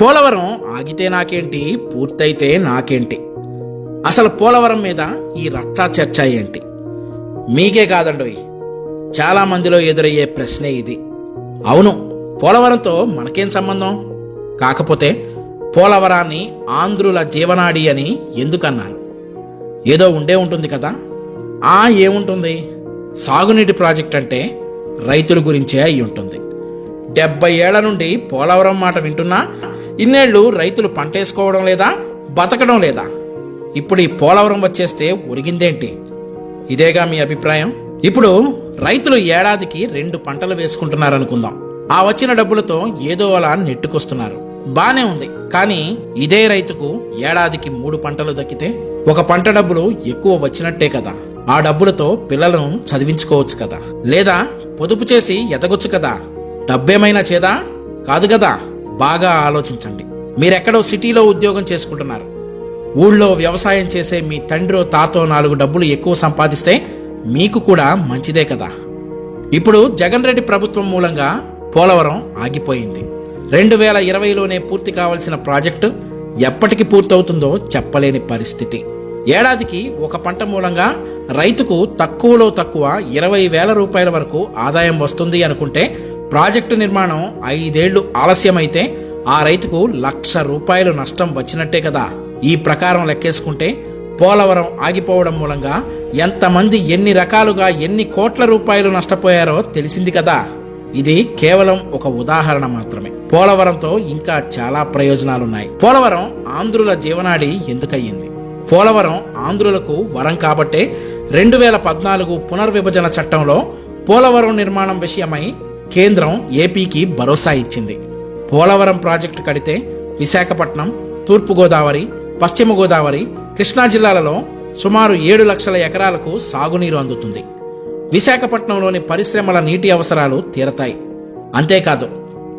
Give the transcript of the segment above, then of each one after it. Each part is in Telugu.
పోలవరం ఆగితే నాకేంటి? పూర్తయితే నాకేంటి? అసలు పోలవరం మీద ఈ రచ్చా చర్చ ఏంటి? మీకే కాదండోయ్. చాలా మందిలో ఎదురయ్యే ప్రశ్నే ఇది. అవును పోలవరంతో మనకేం సంబంధం? కాకపోతే పోలవరాన్ని ఆంధ్రుల జీవనాడి అని ఎందుకన్నారు? ఏదో ఉండే ఉంటుంది కదా? ఆ ఏముంటుంది? సాగునీటి ప్రాజెక్ట్ అంటే రైతుల గురించే అయి ఉంటుంది డెబ్బై ఏళ్ళ నుండి పోలవరం మాట వింటున్నా? ఇన్నేళ్ళు రైతులు పంటేసుకోవడం లేదా బతకడం లేదా? ఇప్పుడు ఈ పోలవరం వచ్చేస్తే ఒరిగిందేంటి? ఇదేగా మీ అభిప్రాయం? ఇప్పుడు రైతులు ఏడాదికి రెండు పంటలు వేసుకుంటున్నారనుకుందాం. ఆ వచ్చిన డబ్బులతో ఏదో అలా నెట్టుకొస్తున్నారు. బానే ఉంది. కానీ ఇదే రైతుకు ఏడాదికి మూడు పంటలు దక్కితే ఒక పంట డబ్బులు ఎక్కువ వచ్చినట్టే కదా. ఆ డబ్బులతో పిల్లలను చదివించుకోవచ్చు కదా. లేదా పొదుపు చేసి ఎదగొచ్చు కదా. డబ్బేమైనా చేదా? కాదు కదా. బాగా ఆలోచించండి. మీరెక్కడో సిటీలో ఉద్యోగం చేసుకుంటున్నారు. ఊళ్ళో వ్యవసాయం చేసే మీ తండ్రో తాతో నాలుగు డబ్బులు ఎక్కువ సంపాదిస్తే మీకు కూడా మంచిదే కదా. ఇప్పుడు జగన్ రెడ్డి ప్రభుత్వం మూలంగా పోలవరం ఆగిపోయింది. రెండు వేల ఇరవైలోనే పూర్తి కావాల్సిన ప్రాజెక్టు ఎప్పటికి పూర్తవుతుందో చెప్పలేని పరిస్థితి. ఏడాదికి ఒక పంట మూలంగా రైతుకు తక్కువలో తక్కువ ఇరవై వేల రూపాయల వరకు ఆదాయం వస్తుంది అనుకుంటే ప్రాజెక్టు నిర్మాణం ఐదేళ్ళు ఆలస్యమైతే ఆ రైతుకు లక్ష రూపాయలు నష్టం వచ్చినట్టే కదా. ఈ ప్రకారం లెక్కేసుకుంటే పోలవరం ఆగిపోవడం మూలంగా ఎంతమంది ఎన్ని రకాలుగా ఎన్ని కోట్ల రూపాయలు నష్టపోయారో తెలిసింది కదా. ఇది కేవలం ఒక ఉదాహరణ మాత్రమే. పోలవరంతో ఇంకా చాలా ప్రయోజనాలున్నాయి. పోలవరం ఆంధ్రుల జీవనాడి ఎందుకయ్యింది? పోలవరం ఆంధ్రులకు వరం కాబట్టే రెండు వేల పద్నాలుగు పునర్విభజన చట్టంలో పోలవరం నిర్మాణం విషయమై కేంద్రం ఏపీకి భరోసా ఇచ్చింది. పోలవరం ప్రాజెక్టు కడితే విశాఖపట్నం తూర్పుగోదావరి పశ్చిమ గోదావరి కృష్ణా జిల్లాలలో సుమారు ఏడు లక్షల ఎకరాలకు సాగునీరు అందుతుంది. విశాఖపట్నంలోని పరిశ్రమల నీటి అవసరాలు తీరతాయి. అంతేకాదు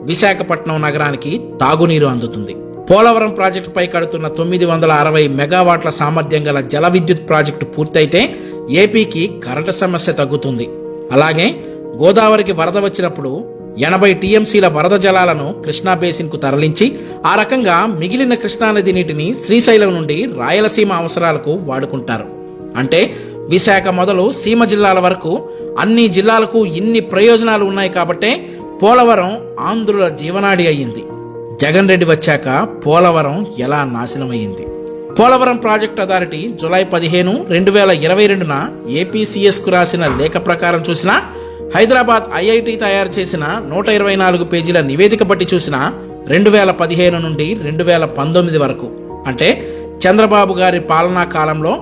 విశాఖపట్నం నగరానికి తాగునీరు అందుతుంది. పోలవరం ప్రాజెక్టుపై కడుతున్న తొమ్మిది వందల అరవై మెగావాట్ల సామర్థ్యం గల జల విద్యుత్ ప్రాజెక్టు పూర్తయితే ఏపీకి కరెంటు సమస్య తగ్గుతుంది. అలాగే గోదావరికి వరద వచ్చినప్పుడు ఎనభై టీఎంసీల వరద జలాలను కృష్ణా బేసిన్కు తరలించి ఆ రకంగా మిగిలిన కృష్ణానది నీటిని శ్రీశైలం నుండి రాయలసీమ అవసరాలకు వాడుకుంటారు. అంటే విశాఖ మొదలు సీమ జిల్లాల వరకు అన్ని జిల్లాలకు ఇన్ని ప్రయోజనాలు ఉన్నాయి కాబట్టే పోలవరం ఆంధ్రుల జీవనాడి అయ్యింది. జగన్ రెడ్డి వచ్చాక పోలవరం ఎలా నాశనమైంది పోలవరం ప్రాజెక్ట్ అథారిటీ జులై పదిహేను రెండు వేల ఇరవై రెండున ఏపీసీఎస్కు రాసిన లేఖ ప్రకారం చూసినా హైదరాబాద్ ఐఐటి తయారు చేసిన నూట ఇరవై నాలుగు పేజీల నివేదిక బట్టి చూసిన రెండు వేల పదిహేను నుండి రెండు వేల పంతొమ్మిది వరకు. అంటే చంద్రబాబు గారి పాలనా కాలంలో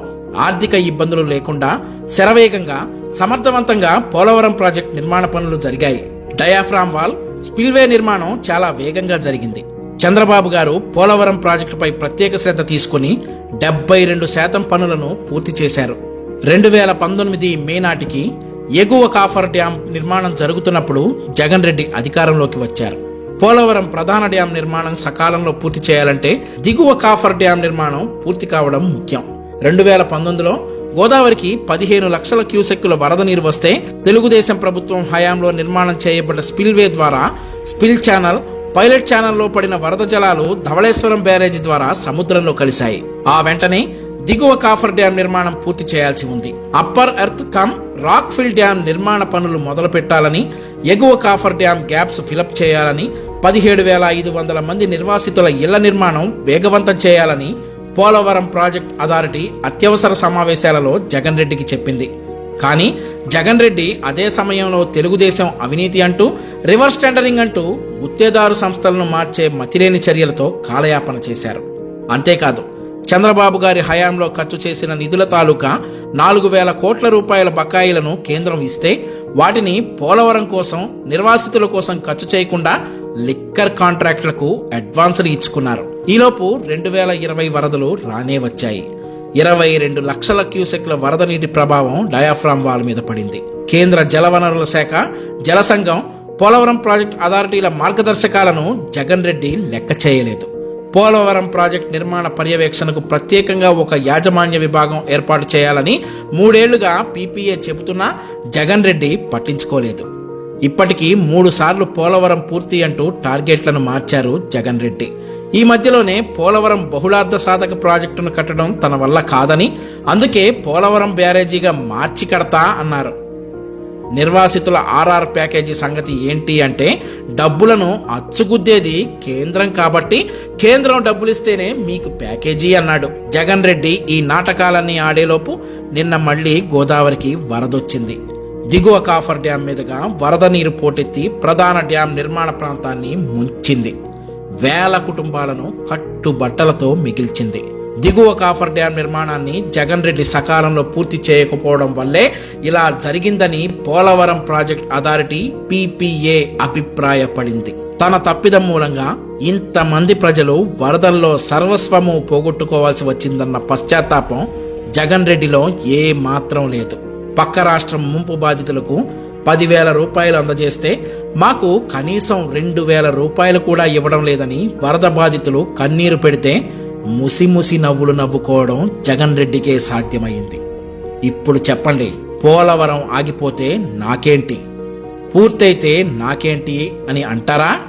ఆర్థిక ఇబ్బందులు లేకుండా శరవేగంగా సమర్థవంతంగా పోలవరం ప్రాజెక్ట్ నిర్మాణ పనులు జరిగాయి. డయాఫ్రామ్ వాల్ స్పిల్వే నిర్మాణం చాలా వేగంగా జరిగింది. చంద్రబాబు గారు పోలవరం ప్రాజెక్టుపై ప్రత్యేక శ్రద్ధ తీసుకుని డెబ్బై రెండు శాతం పనులను పూర్తి చేశారు. రెండు వేల పంతొమ్మిది మే నాటికి ఎగువ కాఫర్ డ్యాం నిర్మాణం జరుగుతున్నప్పుడు జగన్ రెడ్డి అధికారంలోకి వచ్చారు. పోలవరం ప్రధాన డ్యాం నిర్మాణం సకాలంలో పూర్తి చేయాలంటే దిగువ కాఫర్ డ్యాం నిర్మాణం పూర్తి కావడం ముఖ్యం. రెండు వేల పంతొమ్మిదిలో గోదావరికి పదిహేను లక్షల క్యూసెక్కుల వరద నీరు వస్తే తెలుగుదేశం ప్రభుత్వం హయాంలో నిర్మాణం చేయబడ్డ స్పిల్వే ద్వారా స్పిల్ ఛానల్ పైలట్ ఛానల్లో పడిన వరద జలాలు ధవళేశ్వరం బ్యారేజీ ద్వారా సముద్రంలో కలిశాయి. ఆ వెంటనే దిగువ కాఫర్ డ్యాం నిర్మాణం పూర్తి చేయాల్సి ఉంది. Upper earth cum rock fill dam నిర్మాణ పనులు మొదలు పెట్టాలని ఎగువ కాఫర్ డ్యాం గ్యాప్స్ ఫిలప్ చేయాలని పదిహేడు వేల ఐదు వందల మంది నిర్వాసితుల ఇళ్ళ నిర్మాణం వేగవంతం చేయాలని పోలవరం ప్రాజెక్ట్ అథారిటీ అత్యవసర సమావేశాలలో జగన్ రెడ్డికి చెప్పింది. కానీ జగన్ రెడ్డి అదే సమయంలో తెలుగుదేశం అవినీతి అంటూ రివర్స్ టెండరింగ్ అంటూ గుత్తేదారు సంస్థలను మార్చే మతిలేని చర్యలతో కాలయాపన చేశారు. అంతేకాదు చంద్రబాబు గారి హయాంలో ఖర్చు చేసిన నిధుల తాలూకా నాలుగు వేల కోట్ల రూపాయల బకాయిలను కేంద్రం ఇస్తే వాటిని పోలవరం కోసం నిర్వాసితుల కోసం ఖర్చు చేయకుండా లిక్కర్ కాంట్రాక్టులకు అడ్వాన్సులు ఇచ్చుకున్నారు. ఈలోపు రెండు వేల ఇరవై వరదలు రానే వచ్చాయి. ఇరవై రెండు లక్షల క్యూసెక్ల వరద నీటి ప్రభావం డయాఫ్రామ్ వాల్ మీద పడింది. కేంద్ర జలవనరుల శాఖ జలసంఘం పోలవరం ప్రాజెక్ట్ అథారిటీల మార్గదర్శకాలను జగన్ రెడ్డి లెక్క చేయలేదు. పోలవరం ప్రాజెక్ట్ నిర్మాణ పర్యవేక్షణకు ప్రత్యేకంగా ఒక యాజమాన్య విభాగం ఏర్పాటు చేయాలని మూడేళ్ళుగా పీపీఏ చెబుతున్నా జగన్ రెడ్డి పట్టించుకోలేదు. ఇప్పటికీ మూడు సార్లు పోలవరం పూర్తి అంటూ టార్గెట్లను మార్చారు జగన్ రెడ్డి. ఈ మధ్యలోనే పోలవరం బహుళార్థ సాధక ప్రాజెక్టును కట్టడం తన వల్ల కాదని అందుకే పోలవరం బ్యారేజీగా మార్చి కడతా అన్నారు. నిర్వాసితుల ఆర్ఆర్ ప్యాకేజీ సంగతి ఏంటి అంటే డబ్బులను అచ్చుగుద్దేది కేంద్రం కాబట్టి కేంద్రం డబ్బులిస్తేనే మీకు ప్యాకేజీ అన్నాడు. జగన్ రెడ్డి ఈ నాటకాలన్నీ ఆడేలోపు నిన్న మళ్ళీ గోదావరికి వరదొచ్చింది. దిగువ కాఫర్ డ్యాం మీదుగా వరద నీరు పోటెత్తి ప్రధాన డ్యాం నిర్మాణ ప్రాంతాన్ని ముంచింది. వేల కుటుంబాలను కట్టుబట్టలతో మిగిల్చింది. దిగువ కాఫర్ డ్యాం నిర్మాణాన్ని జగన్ రెడ్డి సకాలంలో పూర్తి చేయకపోవడం వల్లే ఇలా జరిగిందని పోలవరం ప్రాజెక్ట్ అథారిటీ పీపీఏ అభిప్రాయపడింది. తన తప్పిదం మూలంగా ఇంతమంది ప్రజలు వరదల్లో సర్వస్వము పోగొట్టుకోవాల్సి వచ్చిందన్న పశ్చాత్తాపం జగన్ రెడ్డిలో ఏ మాత్రం లేదు. పక్క రాష్ట్రం ముంపు బాధితులకు పదివేల రూపాయలు అందజేస్తే మాకు కనీసం రెండు వేల రూపాయలు కూడా ఇవ్వడం లేదని వరద బాధితులు కన్నీరు పెడితే ముసిముసి నవ్వులు నవ్వుకోవడం జగన్ రెడ్డికే సాధ్యమైంది. ఇప్పుడు చెప్పండి పోలవరం ఆగిపోతే నాకేంటి? పూర్తయితే నాకేంటి అని అంటారా?